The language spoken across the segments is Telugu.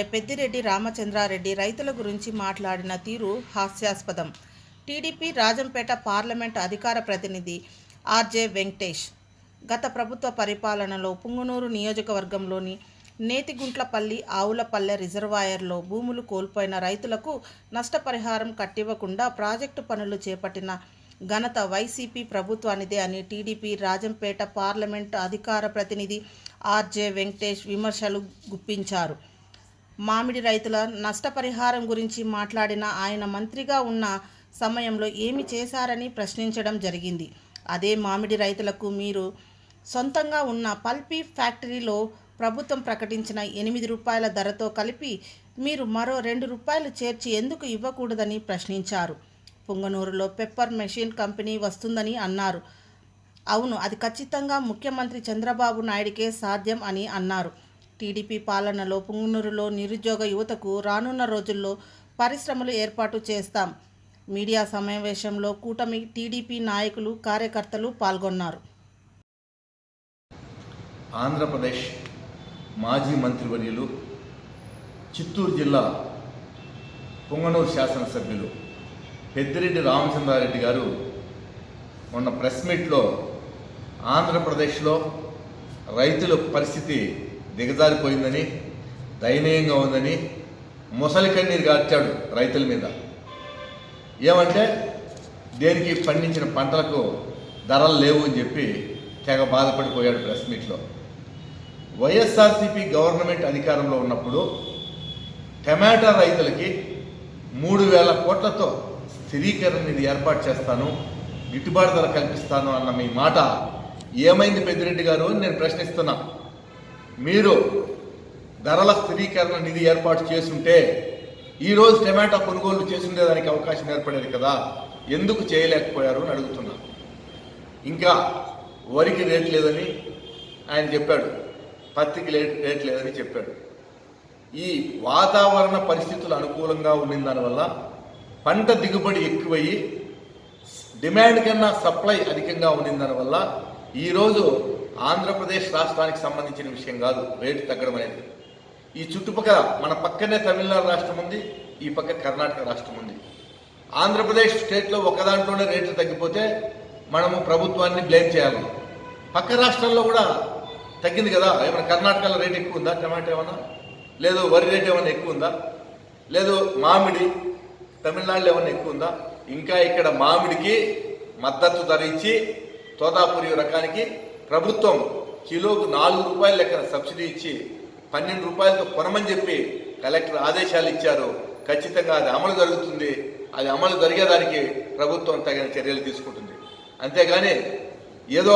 ఎమ్మెల్యే పెద్దిరెడ్డి రామచంద్రారెడ్డి రైతుల గురించి మాట్లాడిన తీరు హాస్యాస్పదం. టీడీపీ రాజంపేట పార్లమెంట్ అధికార ప్రతినిధి ఆర్జే వెంకటేష్. గత ప్రభుత్వ పరిపాలనలో పుంగనూరు నియోజకవర్గంలోని నేతిగుంట్లపల్లి ఆవులపల్లె రిజర్వాయర్లో భూములు కోల్పోయిన రైతులకు నష్టపరిహారం కట్టివ్వకుండా ప్రాజెక్టు పనులు చేపట్టిన ఘనత వైసీపీ ప్రభుత్వానిదే అని టీడీపీ రాజంపేట పార్లమెంట్ అధికార ప్రతినిధి ఆర్జే వెంకటేష్ విమర్శలు గుప్పించారు. మామిడి రైతుల నష్టపరిహారం గురించి మాట్లాడిన ఆయన మంత్రిగా ఉన్న సమయంలో ఏమి చేశారని ప్రశ్నించడం జరిగింది. అదే మామిడి రైతులకు మీరు సొంతంగా ఉన్న పల్పీ ఫ్యాక్టరీలో ప్రభుత్వం ప్రకటించిన ఎనిమిది రూపాయల ధరతో కలిపి మీరు మరో రెండు రూపాయలు చేర్చి ఎందుకు ఇవ్వకూడదని ప్రశ్నించారు. పుంగనూరులో పెప్పర్ మెషిన్ కంపెనీ వస్తుందని అన్నారు. అవును అది ఖచ్చితంగా ముఖ్యమంత్రి చంద్రబాబు నాయుడికే సాధ్యం అని అన్నారు. టీడీపీ పాలనలో పుంగనూరులో నిరుద్యోగ యువతకు రానున్న రోజుల్లో పరిశ్రమలు ఏర్పాటు చేస్తాం. మీడియా సమావేశంలో కూటమి టీడీపీ నాయకులు కార్యకర్తలు పాల్గొన్నారు. ఆంధ్రప్రదేశ్ మాజీ మంత్రివర్యులు చిత్తూరు జిల్లా పొంగనూరు శాసనసభ్యులు పెద్దిరెడ్డి రామచంద్రారెడ్డి గారు మొన్న ప్రెస్ మీట్లో ఆంధ్రప్రదేశ్లో రైతుల పరిస్థితి దిగజారిపోయిందని దయనీయంగా ఉందని ముసలి కన్నీరు గార్చాడు రైతుల మీద. ఏమంటే దేనికి పండించిన పంటలకు ధరలు లేవు అని చెప్పి తెగ బాధపడిపోయాడు ప్రెస్ మీట్లో. వైఎస్ఆర్సీపీ గవర్నమెంట్ అధికారంలో ఉన్నప్పుడు టమాటా రైతులకి మూడు వేల కోట్లతో స్థిరీకరణ నిధి ఏర్పాటు చేస్తాను గిట్టుబాటు ధర కల్పిస్తాను అన్న మీ మాట ఏమైంది పెద్దిరెడ్డి గారు అని నేను ప్రశ్నిస్తున్నా. మీరు ధరల స్థిరీకరణ నిధి ఏర్పాటు చేసుంటే ఈరోజు టమాటా కొనుగోలు చేసుండేదానికి అవకాశం ఏర్పడేది కదా ఎందుకు చేయలేకపోయారు అని అడుగుతున్నా. ఇంకా వరికి రేట్ లేదని ఆయన చెప్పాడు. పత్తికి రేట్ రేట్ లేదని చెప్పాడు. ఈ వాతావరణ పరిస్థితులు అనుకూలంగా ఉండిన దానివల్ల పంట దిగుబడి ఎక్కువయ్యి డిమాండ్ కన్నా సప్లై అధికంగా ఉండిన దానివల్ల ఈరోజు ఆంధ్రప్రదేశ్ రాష్ట్రానికి సంబంధించిన విషయం కాదు రేటు తగ్గడం అనేది. ఈ చుట్టుపక్కల మన పక్కనే తమిళనాడు రాష్ట్రం ఉంది ఈ పక్క కర్ణాటక రాష్ట్రం ఉంది. ఆంధ్రప్రదేశ్ స్టేట్లో ఒక దాంట్లోనే రేట్లు తగ్గిపోతే మనము ప్రభుత్వాన్ని బ్లేమ్ చేయాలి. పక్క రాష్ట్రాల్లో కూడా తగ్గింది కదా ఏమైనా కర్ణాటకలో రేట్ ఎక్కువ ఉందా టమాటా ఏమన్నా? లేదు వరి రేట్ ఏమైనా ఎక్కువ ఉందా? లేదు మామిడి తమిళనాడులో ఏమైనా ఎక్కువ ఉందా? ఇంకా ఇక్కడ మామిడికి మద్దతు ధరించి ఇచ్చి తోతాపురి రకానికి ప్రభుత్వం కిలోకు నాలుగు రూపాయల లెక్కన సబ్సిడీ ఇచ్చి పన్నెండు రూపాయలతో కొనమని చెప్పి కలెక్టర్ ఆదేశాలు ఇచ్చారు. ఖచ్చితంగా అది అమలు జరుగుతుంది. అది అమలు జరిగేదానికి ప్రభుత్వం తగిన చర్యలు తీసుకుంటుంది. అంతేగాని ఏదో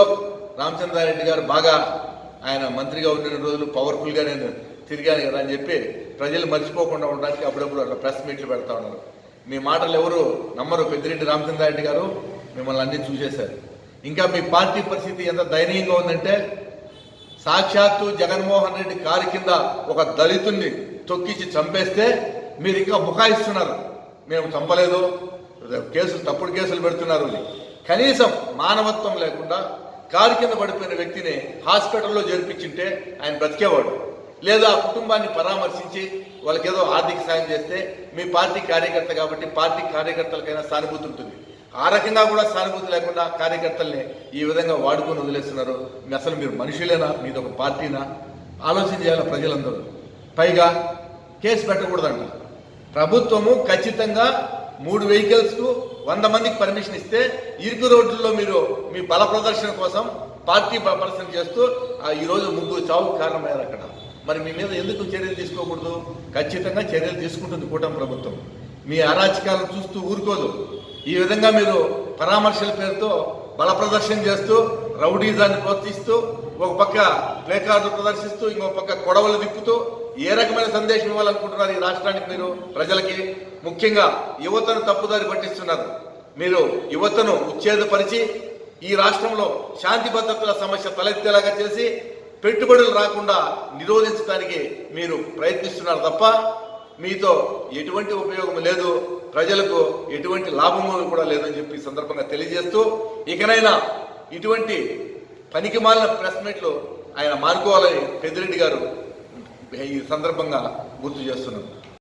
రామచంద్రారెడ్డి గారు బాగా ఆయన మంత్రిగా ఉండిన రోజులు పవర్ఫుల్గా నేను తిరిగాను కదా అని చెప్పి ప్రజలు మర్చిపోకుండా ఉండడానికి అప్పుడప్పుడు అట్లా ప్రెస్ మీట్లు పెడతా ఉన్నారు. మీ మాటలు ఎవరు నమ్మరు. పెద్దిరెడ్డి రామచంద్రారెడ్డి గారు మిమ్మల్ని అన్ని చూసేశారు. ఇంకా మీ పార్టీ పరిస్థితి ఎంత దయనీయంగా ఉందంటే సాక్షాత్తు జగన్మోహన్ రెడ్డి కారు కింద ఒక దళితుణ్ణి తొక్కించి చంపేస్తే మీరు ఇంకా బుకాయిస్తున్నారు. మేము చంపలేదు. కేసులు తప్పుడు కేసులు పెడుతున్నారు కనీసం మానవత్వం లేకుండా కారు కింద పడిపోయిన వ్యక్తిని హాస్పిటల్లో చేర్పించింటే ఆయన బ్రతికేవాడు. లేదా ఆ కుటుంబాన్ని పరామర్శించి వాళ్ళకేదో ఆర్థిక సాయం చేస్తే మీ పార్టీ కార్యకర్త కాబట్టి పార్టీ కార్యకర్తలకైనా సానుభూతి ఉంటుంది. ఆ రకంగా కూడా సానుభూతి లేకుండా కార్యకర్తల్ని ఈ విధంగా వాడుకొని వదిలేస్తున్నారు. మీ అసలు మీరు మనుషులేనా? మీది ఒక పార్టీనా? ఆలోచన చేయాలి ప్రజలందరూ. పైగా కేసు పెట్టకూడదంట. ప్రభుత్వము ఖచ్చితంగా మూడు వెహికల్స్కు వంద మందికి పర్మిషన్ ఇస్తే ఇరుకు రోడ్లలో మీరు మీ బల ప్రదర్శన కోసం పార్టీ ప్రదర్శన చేస్తూ ఆ ఈరోజు ముగ్గురు చావుకు కారణమయ్యారు అక్కడ. మరి మీ మీద ఎందుకు చర్యలు తీసుకోకూడదు? ఖచ్చితంగా చర్యలు తీసుకుంటుంది కూటమి ప్రభుత్వం. మీ అరాచకాలను చూస్తూ ఊరుకోదు. ఈ విధంగా మీరు పరామర్శల పేరుతో బల ప్రదర్శన చేస్తూ రౌడీజాన్ని ప్రోత్సహిస్తూ ఒక పక్క ప్లేకార్డులు ప్రదర్శిస్తూ ఇంకొక పక్క కొడవలు తిప్పుతూ ఏ రకమైన సందేశం ఇవ్వాలనుకుంటున్నారు ఈ రాష్ట్రానికి మీరు ప్రజలకి? ముఖ్యంగా యువతను తప్పుదారి పట్టిస్తున్నారు. మీరు యువతను ఉచ్ఛేదపరిచి ఈ రాష్ట్రంలో శాంతి భద్రతల సమస్య తలెత్తేలాగా చేసి పెట్టుబడులు రాకుండా నిరోధించడానికి మీరు ప్రయత్నిస్తున్నారు తప్ప మీతో ఎటువంటి ఉపయోగం లేదు. ప్రజలకు ఎటువంటి లాభము కూడా లేదని చెప్పి సందర్భంగా తెలియజేస్తూ ఇకనైనా ఇటువంటి పనికి మాలిన ప్రెస్ మీట్లు ఆయన మానుకోవాలని పెద్దిరెడ్డి గారు ఈ సందర్భంగా గుర్తు చేస్తున్నారు